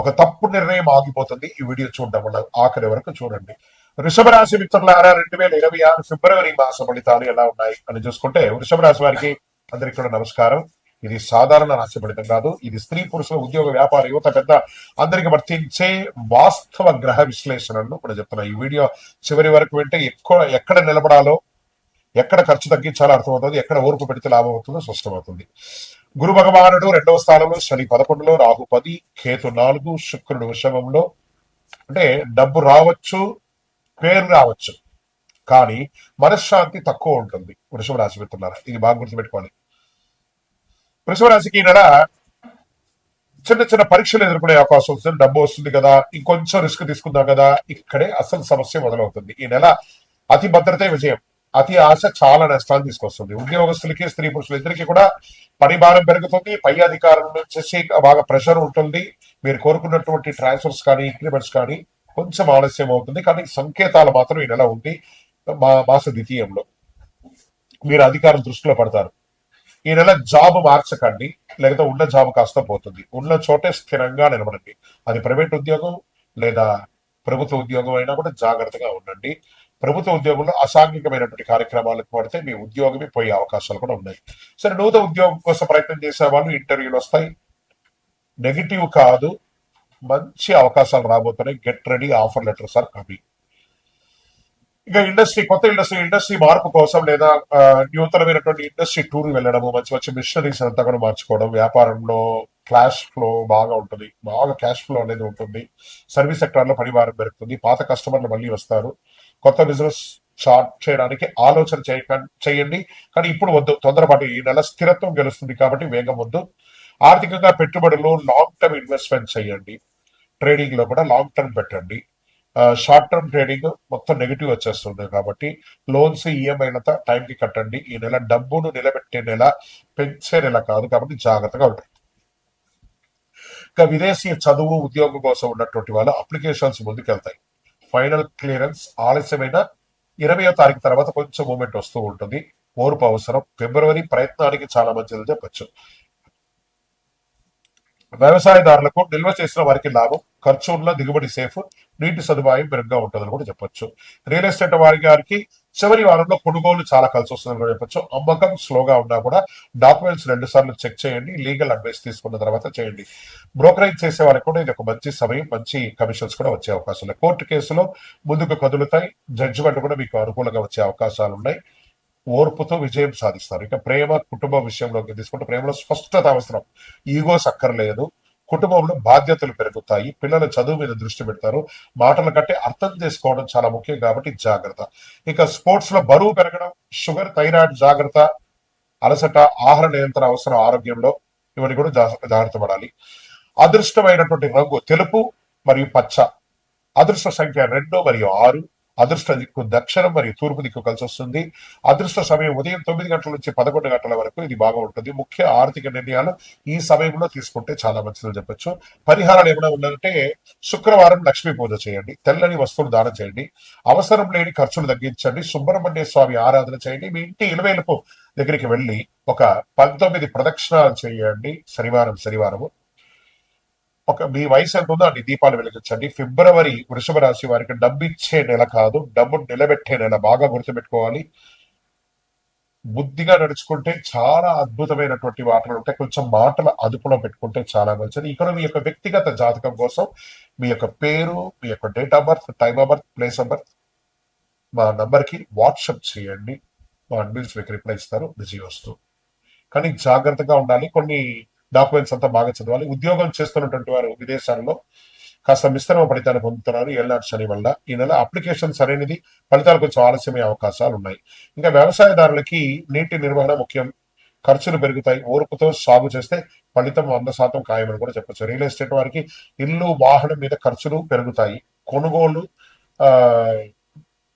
ఒక తప్పు నిర్ణయం ఆగిపోతుంది. ఈ వీడియో చూడడం వల్ల ఆఖరి వరకు చూడండి. వృషభ రాశి మిత్రులారా రెండు వేల ఇరవై ఆరు ఫిబ్రవరి మాస ఫలితాలు ఎలా ఉన్నాయి అని చూసుకుంటే వృషభ రాశి వారికి అందరికీ కూడా నమస్కారం. ఇది సాధారణ రాశి ఫలితం కాదు. ఇది స్త్రీ పురుషుల ఉద్యోగ వ్యాపార యువత పెద్ద అందరికి వర్తించే వాస్తవ గ్రహ విశ్లేషణను కూడా చెప్తున్నా ఈ వీడియో చివరి వరకు వింటే ఎక్కువ ఎక్కడ నిలబడాలో ఎక్కడ ఖర్చు తగ్గించాలో అర్థమవుతుంది ఎక్కడ ఓర్పు పెడితే లాభం అవుతుందో స్పష్టమవుతుంది. గురు భగవానుడు రెండవ స్థానంలో శని పదకొండులో రాహు పది కేతు నాలుగు శుక్రుడు వృషభంలో. అంటే డబ్బు రావచ్చు పేరు రావచ్చు. కానీ మనశ్శాంతి తక్కువ ఉంటుంది. వృషభ రాశి పెడుతున్నారు ఇది బాగా గుర్తుపెట్టుకోండి వృషభ రాశికి ఈ నెల చిన్న చిన్న పరీక్షలు ఎదుర్కొనే అవకాశం వస్తుంది. డబ్బు వస్తుంది కదా ఇంకొంచెం రిస్క్ తీసుకుందాం కదా ఇక్కడే అసలు సమస్య మొదలవుతుంది. ఈ నెల అతి భద్రతే విజయం. అతి ఆశ చాలా నష్టాలు తీసుకొస్తుంది. ఉద్యోగస్తులకి స్త్రీ పురుషులు ఇద్దరికి కూడా పని భారం పెరుగుతుంది. పై అధికారం నుంచి బాగా ప్రెషర్ ఉంటుంది. మీరు కోరుకున్నటువంటి ట్రాన్స్ఫర్స్ కానీ ఇంక్రిమెంట్స్ కానీ కొంచెం ఆలస్యం అవుతుంది. కానీ సంకేతాలు మాత్రం ఈ నెల ఉంది. మా మాస ద్వితీయంలో. మీరు అధికారం దృష్టిలో పడతారు. ఈ నెల జాబ్ మార్చకండి. లేకపోతే ఉన్న జాబ్ కాస్త పోతుంది. ఉన్న చోటే స్థిరంగా నిలబడండి. అది ప్రైవేట్ ఉద్యోగం లేదా ప్రభుత్వ ఉద్యోగం అయినా కూడా జాగ్రత్తగా ఉండండి. ప్రభుత్వ ఉద్యోగంలో అసాంఘికమైనటువంటి కార్యక్రమాలకు పడితే మీ ఉద్యోగమే పోయే అవకాశాలు కూడా ఉన్నాయి. సరే నూతన ఉద్యోగం కోసం ప్రయత్నం చేసే వాళ్ళు ఇంటర్వ్యూలు వస్తాయి. నెగిటివ్ కాదు మంచి అవకాశాలు రాబోతున్నాయి. Get ready offer letters are coming. ఇక ఇండస్ట్రీ కొత్త ఇండస్ట్రీ ఇండస్ట్రీ మార్పు కోసం లేదా ఆ, నూతనమైనటువంటి ఇండస్ట్రీ టూర్ వెళ్ళడము మంచి మంచి మిషనరీస్ అంతా కూడా మార్చుకోవడం వ్యాపారంలో క్లాష్ ఫ్లో బాగా ఉంటుంది. బాగా క్యాష్ ఫ్లో అనేది ఉంటుంది. సర్వీస్ సెక్టార్లో పరివారం పెరుగుతుంది. పాత కస్టమర్లు మళ్ళీ వస్తారు. కొత్త బిజినెస్ స్టార్ట్ చేయడానికి ఆలోచన చేయక చేయండి. కానీ ఇప్పుడు వద్దు. తొందరపాటు ఈ నెల స్థిరత్వం గెలుస్తుంది కాబట్టి వేగం వద్దు. ఆర్థికంగా పెట్టుబడులు లాంగ్ టర్మ్ ఇన్వెస్ట్మెంట్ చేయండి. ట్రేడింగ్లో కూడా లాంగ్ టర్మ్ పెట్టండి. షార్ట్ టర్మ్ ట్రేడింగ్ మొత్తం నెగిటివ్ వచ్చేస్తుంది కాబట్టి లోన్స్ ఈఎంఐలతో టైంకి కట్టండి. ఈ నెల డబ్బును నిలబెట్టే నెల పెంచే నెల కాదు కాబట్టి జాగ్రత్తగా ఉంటుంది ఇంకా విదేశీ చదువు ఉద్యోగం కోసం ఉన్నటువంటి వాళ్ళ అప్లికేషన్స్ ముందుకెళ్తాయి. ఫైనల్ క్లియరెన్స్ ఆలస్యమైన ఇరవయో తారీఖు తర్వాత కొంచెం మూమెంట్ వస్తూ ఉంటుంది. ఓర్పు అవసరం. ఫిబ్రవరి ప్రయత్నానికి చాలా మంచిదని చెప్పచ్చు. వ్యవసాయదారులకు నిల్వ చేసిన వారికి లాభం. ఖర్చు ఉన్న దిగుబడి సేఫ్. నీటి సదుపాయం మెరుగ్గా ఉంటుందని కూడా చెప్పొచ్చు. రియల్ ఎస్టేట్ వారి గారికి చివరి వారంలో కొనుగోలు చాలా కలిసి వస్తుందని కూడా చెప్పొచ్చు. అమ్మకం స్లోగా ఉన్నా కూడా డాక్యుమెంట్స్ రెండు సార్లు చెక్ చేయండి లీగల్ అడ్వైస్ తీసుకున్న తర్వాత చేయండి. బ్రోకరేజ్ చేసే వారికి కూడా ఇది ఒక మంచి సమయం మంచి కమిషన్స్ కూడా వచ్చే అవకాశం ఉన్నాయి. కోర్టు కేసులో ముందుకు కదులుతాయి. జడ్జిమెంట్ కూడా మీకు అనుకూలంగా వచ్చే అవకాశాలు ఉన్నాయి. ఓర్పుతో విజయం సాధిస్తారు. ఇక ప్రేమ కుటుంబ విషయంలోకి తీసుకుంటే ప్రేమలో స్పష్టత అవసరం. ఈగోస్ అక్కర్లేదు కుటుంబంలో బాధ్యతలు పెరుగుతాయి పిల్లల చదువు మీద దృష్టి పెడతారు మాటల కంటే అర్థం చేసుకోవడం చాలా ముఖ్యం కాబట్టి జాగ్రత్త. ఇక స్పోర్ట్స్లో బరువు పెరగడం షుగర్ థైరాయిడ్ జాగ్రత్త అలసట ఆహార నియంత్రణ అవసరం ఆరోగ్యంలో ఇవన్నీ కూడా జాగ్రత్త పడాలి. అదృష్టమైనటువంటి రంగు తెలుపు మరియు పచ్చ. అదృష్ట సంఖ్య రెండు మరియు ఆరు. అదృష్ట దిక్కు దక్షిణం మరియు తూర్పు దిక్కు కలిసి వస్తుంది. అదృష్ట సమయం ఉదయం తొమ్మిది గంటల నుంచి పదకొండు గంటల వరకు ఇది బాగా ఉంటుంది. ముఖ్య ఆర్థిక నిర్ణయాలు ఈ సమయంలో తీసుకుంటే చాలా మంచిదని చెప్పొచ్చు. పరిహారాలు ఏమైనా ఉన్నాయంటే శుక్రవారం లక్ష్మీ పూజ చేయండి. తెల్లని వస్తువులు దానం చేయండి. అవసరం లేని ఖర్చులు తగ్గించండి. సుబ్రహ్మణ్య స్వామి ఆరాధన చేయండి. మీ ఇంటి ఇలవేలుపు దగ్గరికి వెళ్ళి ఒక పంతొమ్మిది ప్రదక్షిణాలు చేయండి. శనివారం శనివారము. ఒక మీ వయసు ఎంత ఉందో అన్ని దీపాలు వెలిగించండి. ఫిబ్రవరి వృషభ రాశి వారికి డబ్బు ఇచ్చే నెల కాదు డబ్బు నిలబెట్టే నెల. బాగా గుర్తుపెట్టుకోవాలి. బుద్ధిగా నడుచుకుంటే చాలా అద్భుతమైనటువంటి మాటలు ఉంటాయి. కొంచెం మాటల అదుపులో పెట్టుకుంటే చాలా మంచిది. ఇక్కడ మీ యొక్క వ్యక్తిగత జాతకం కోసం మీ యొక్క పేరు మీ యొక్క date of birth time of birth place of birth మా నంబర్కి వాట్సప్ వాట్సాప్ చేయండి. మా అడ్మిన్స్ మీకు రిప్లై ఇస్తారు. బిజీ వస్తూ కానీ జాగ్రత్తగా ఉండాలి. కొన్ని డాక్యుమెంట్స్ అంతా బాగా చదవాలి. ఉద్యోగం చేస్తున్నటువంటి వారు విదేశాల్లో కాస్త మిశ్రమ ఫలితాన్ని పొందుతున్నారు ఏళ్ళనాటి శని వల్ల. ఈ నెల అప్లికేషన్ సరైనది ఫలితాలు కొంచెం ఆలస్యమయ్యే అవకాశాలు ఉన్నాయి. ఇంకా వ్యవసాయదారులకి నీటి నిర్వహణ ముఖ్యం. ఖర్చులు పెరుగుతాయి. ఓర్పుతో సాగు చేస్తే ఫలితం వంద శాతం ఖాయమని కూడా చెప్పచ్చు. రియల్ ఎస్టేట్ వారికి ఇల్లు వాహనం మీద ఖర్చులు పెరుగుతాయి. కొనుగోలు ఆ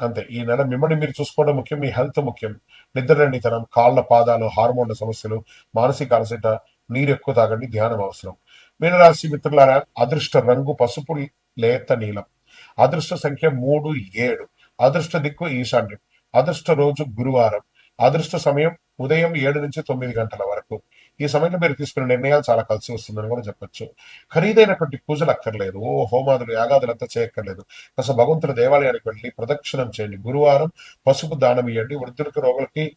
అంతే. ఈ నెల మిమ్మల్ని మీరు చూసుకోవడం ముఖ్యం మీ హెల్త్ ముఖ్యం. నిద్రలేనితనం కాళ్ళ పాదాలు హార్మోన్ల సమస్యలు మానసిక అలసట నీరు ఎక్కువ తాగండి ధ్యానం అవసరం. మీనరాశి మిత్రులారా అదృష్ట రంగు పసుపు లేత నీలం. అదృష్ట సంఖ్య మూడు ఏడు. అదృష్ట దిక్కు ఈశాన్యం. అదృష్ట రోజు గురువారం. అదృష్ట సమయం ఉదయం ఏడు నుంచి తొమ్మిది గంటల వరకు. ఈ సమయంలో మీరు తీసుకునే నిర్ణయాలు చాలా కలిసి వస్తుందని కూడా చెప్పొచ్చు. ఖరీదైనటువంటి పూజలు అక్కర్లేదు. ఓ హోమాదులు యాగాదులు అంతా చేయక్కర్లేదు. కాస్త భగవంతుడి దేవాలయానికి వెళ్ళి ప్రదక్షిణం చేయండి. గురువారం పసుపు దానం ఇవ్వండి వృద్ధులకు రోగులకి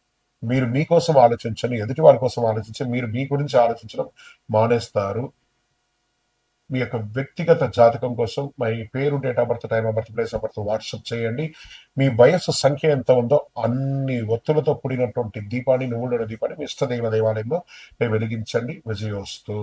మీరు మీకోసం ఆలోచించండి ఎదుటి వారి కోసం ఆలోచించి మీరు మీ గురించి ఆలోచించడం మానేస్తారు. మీ యొక్క వ్యక్తిగత జాతకం కోసం మీ పేరు date of birth time of birth place of birth WhatsApp చేయండి. మీ వయస్సు సంఖ్య ఎంత ఉందో అన్ని ఒత్తులతో కూడినటువంటి దీపాన్ని నువ్వుల దీపాన్ని మీ ఇష్టదైవ దేవాలయంలో వెలిగించండి. విజయోస్తు.